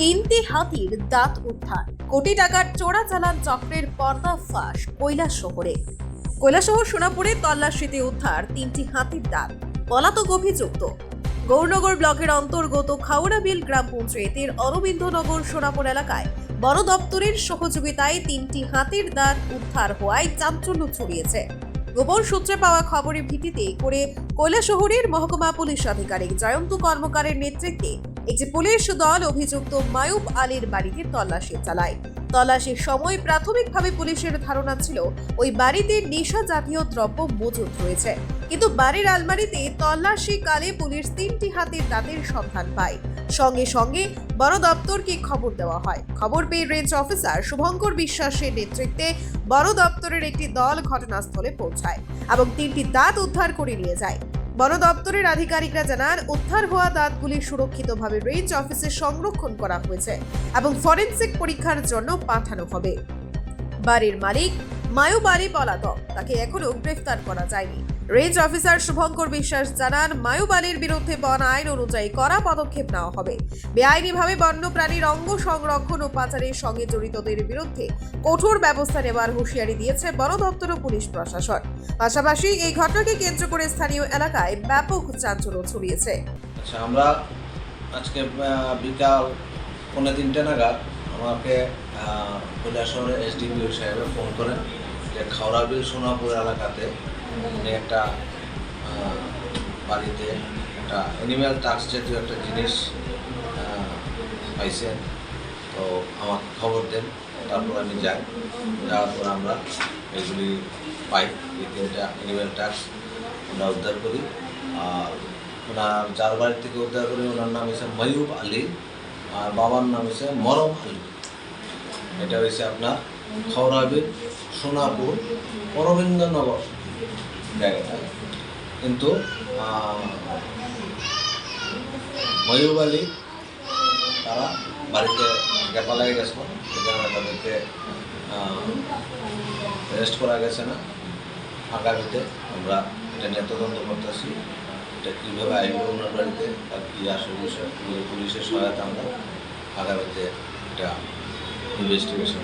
তিনটি হাতির দাঁত উদ্ধার। কোটি টাকার চোরাচালান চক্রের পর্দা ফাঁস কৈলাস শহরে কৈলাসহর, সোনাপুরে তল্লাশিতে উদ্ধার তিনটি হাতির দাঁত। পলাতক অভিযুক্ত। গৌরনগর ব্লকের অন্তর্গত খাওড়াবিল গ্রাম পঞ্চায়েতের অরবিন্দনগর, সোনাপুর এলাকায় বন দপ্তরের সহযোগিতায় তিনটি হাতির দাঁত উদ্ধার হওয়ায় চাঞ্চল্য ছড়িয়েছে। গোপন সূত্রে পাওয়া খবরের ভিত্তিতে করে কৈলাসহরের মহকুমা পুলিশ আধিকারিক জয়ন্ত কর্মকারের নেতৃত্বে একটি পুলিশ দল অভিযুক্ত মায়ুব আলীর বাড়িতে তল্লাশি চালায়। তল্লাশির সময় প্রাথমিকভাবে পুলিশের ধারণা ছিল, ওই বাড়িতে নেশা জাতীয় দ্রব্য মজুত রয়েছে। কিন্তু বাড়ির আলমারিতে তল্লাশি কালে পুলিশ তিনটি হাতের দাঁতের সন্ধান পায়। সঙ্গে সঙ্গে বন দপ্তরকে খবর দেওয়া হয়। খবর পেয়ে রেঞ্জ অফিসার শুভঙ্কর বিশ্বাসের নেতৃত্বে বন দপ্তরের একটি দল ঘটনাস্থলে পৌঁছায় এবং তিনটি দাঁত উদ্ধার করে নিয়ে যায়। বন দপ্তরের আধিকারিকরা জানান, উদ্ধার হওয়া দাঁতগুলি সুরক্ষিতভাবে রেঞ্জ অফিসে সংরক্ষণ করা হয়েছে এবং ফরেনসিক পরীক্ষার জন্য পাঠানো হবে। বাড়ির মালিক মায়ু বাড়ি পলাতক। তাকে এখনও গ্রেফতার করা যায়নি। রেঞ্জ অফিসার শুভঙ্কর বিশ্বাস জানান মায়ুবালির বিরুদ্ধে বন আইন অনুযায়ী কড়া পদক্ষেপ নেওয়া হবে। বেআইনিভাবে বন্যপ্রাণীর অঙ্গ সংরক্ষণ ও পাচারের সঙ্গে জড়িতদের বিরুদ্ধে কঠোর ব্যবস্থা নেওয়ার হুঁশিয়ারি দিয়েছে বন দপ্তর ও পুলিশ প্রশাসন। পাশাপাশি এই ঘটনাকে কেন্দ্র করে স্থানীয় এলাকায় ব্যাপক চাঞ্চল্য ছড়িয়েছে। আচ্ছা আমরা আজকে বিকাল পৌনে তিনটে নাগাদ আমাকে কৈলাসহরে এসডিপিও সাহেবে ফোন করেন যে খাওড়াবিল সোনাপুর এলাকাতে উনি একটা বাড়িতে একটা অ্যানিম্যাল টাক্স জাতীয় একটা জিনিস পাইছেন। তো আমাকে খবর দেন, তারপর আমি যাই। যাওয়ার পর আমরা এগুলি পাই, এই তিনটা অ্যানিম্যাল টাক্স আমরা উদ্ধার করি। আর ওনার, যার বাড়ি থেকে উদ্ধার করি, ওনার নাম হচ্ছে ময়ূব আলী। আর বাবার নাম হচ্ছে মরম আলী এটা হয়েছে আপনার খৌরাবির সোনাপুর অরবিন্দনগর। জায়গাটা। কিন্তু ময়ূব আলী তারা বাড়িতে লাগে গেছিল। কারণে তাদেরকে রেস্ট করা গেছে না। আগামীতে আমরা এটা নিয়ে তদন্ত করতেছি। এটা কীভাবে আইব ওনার বাড়িতে আর কি আসলে বিষয় পুলিশের সহায়তা আমরা আগামীতে এটা ইনভেস্টিগেশন